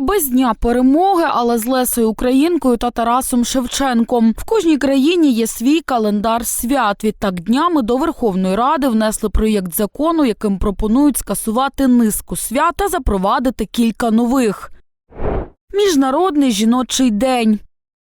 Без дня перемоги, але з Лесою Українкою та Тарасом Шевченком. В кожній країні є свій календар свят. Відтак днями до Верховної Ради внесли проєкт закону, яким пропонують скасувати низку свят та запровадити кілька нових. Міжнародний жіночий день.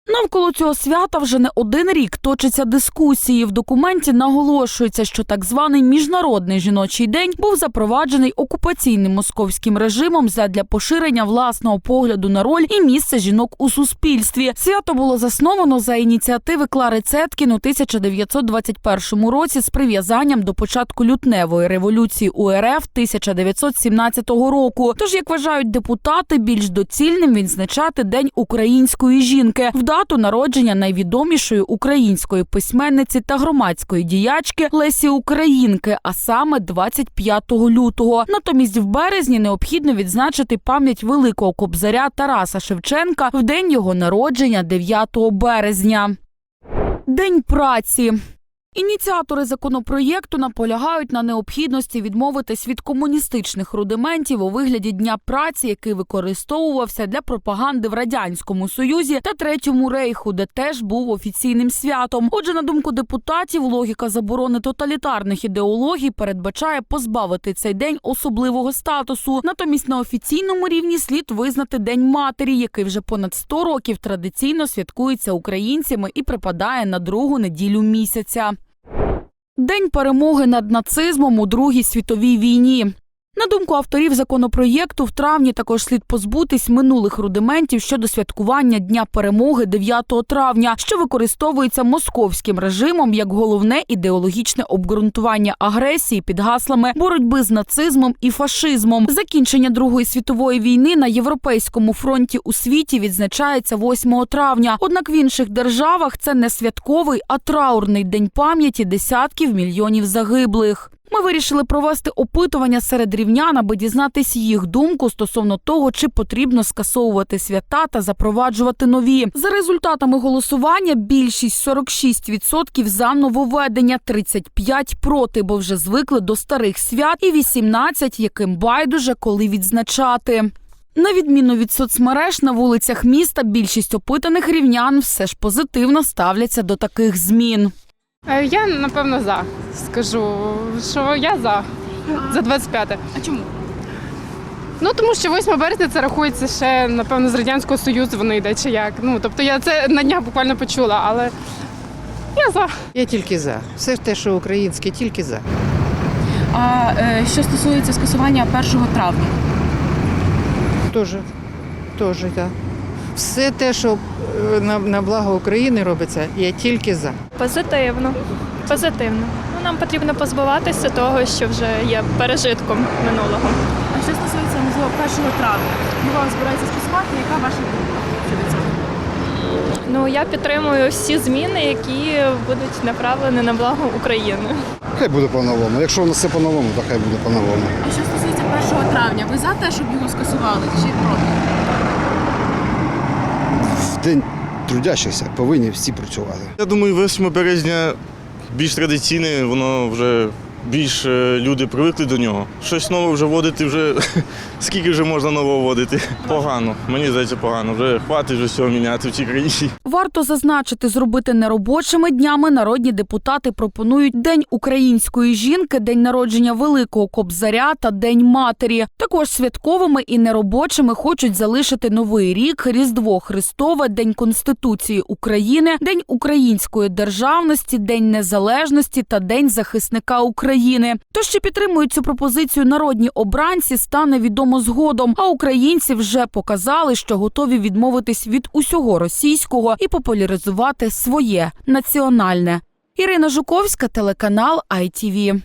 Навколо цього свята вже не один рік точаться дискусії. В документі наголошується, що так званий міжнародний жіночий день був запроваджений окупаційним московським режимом задля поширення власного погляду на роль і місце жінок у суспільстві. Свято було засновано за ініціативи Клари Цеткін у 1921 році з прив'язанням до початку лютневої революції УРФ 1917 року. Тож, як вважають депутати, більш доцільним відзначати День української жінки дату народження найвідомішої української письменниці та громадської діячки Лесі Українки, а саме 25 лютого. Натомість в березні необхідно відзначити пам'ять великого кобзаря Тараса Шевченка в день його народження 9 березня. День праці. Ініціатори законопроєкту наполягають на необхідності відмовитись від комуністичних рудиментів у вигляді дня праці, який використовувався для пропаганди в радянському союзі та третьому рейху, де теж був офіційним святом. Отже, на думку депутатів, логіка заборони тоталітарних ідеологій передбачає позбавити цей день особливого статусу. Натомість на офіційному рівні слід визнати День матері, який вже понад 100 років традиційно святкується українцями і припадає на другу неділю місяця. День перемоги над нацизмом у Другій світовій війні. На думку авторів законопроєкту, в травні також слід позбутись минулих рудиментів щодо святкування Дня перемоги 9 травня, що використовується московським режимом як головне ідеологічне обґрунтування агресії під гаслами боротьби з нацизмом і фашизмом. Закінчення Другої світової війни на європейському фронті у світі відзначається 8 травня. Однак в інших державах це не святковий, а траурний день пам'яті десятків мільйонів загиблих. Ми вирішили провести опитування серед рівнян, аби дізнатись їх думку стосовно того, чи потрібно скасовувати свята та запроваджувати нові. За результатами голосування більшість 46% за нововведення, 35% проти, бо вже звикли до старих свят, і 18% яким байдуже коли відзначати. На відміну від соцмереж на вулицях міста, більшість опитаних рівнян все ж позитивно ставляться до таких змін. Е, Я напевно за. Скажу, що я за. За 25. А чому? Ну тому що 8 березня це рахується ще, напевно, з Радянського Союзу воно йде чи як. Ну тобто я це на днях буквально почула, але я за. Я тільки за. Все те, що українське, тільки за. А е, що стосується скасування 1 травня, Теж, теж, так. Все те, що е, на, на благо України робиться, я тільки за. Позитивно. Позитивно. Нам потрібно позбуватися того, що вже є пережитком минулого. а що стосується можливо 1 травня, його збирається скасувати. Яка ваша думка щодо цього? Ну я підтримую всі зміни, які будуть направлені на благо України. Хай буде по-новому. Якщо у нас все по-новому, то хай буде по-новому. А що стосується 1 травня, ви за те, щоб його скасували чи проти? В день трудящихся повинні всі працювати. Я думаю, 8 березня більш традиційне, воно вже більш е, люди привикли до нього. Щось нове вже вводити, вже скільки вже можна нового вводити. Погано. Мені здається, погано. Вже хватить вже всього міняти в цій країні. Варто зазначити, зробити неробочими днями народні депутати пропонують День української жінки, день народження Великого Кобзаря та День матері. Також святковими і неробочими хочуть залишити новий рік, Різдво Христове, День Конституції України, День української державності, День Незалежності та День захисника України. Тож чи підтримують цю пропозицію народні обранці, стане відомо згодом. А українці вже показали, що готові відмовитись від усього російського і популяризувати своє національне. Ірина Жуковська, телеканал ITV.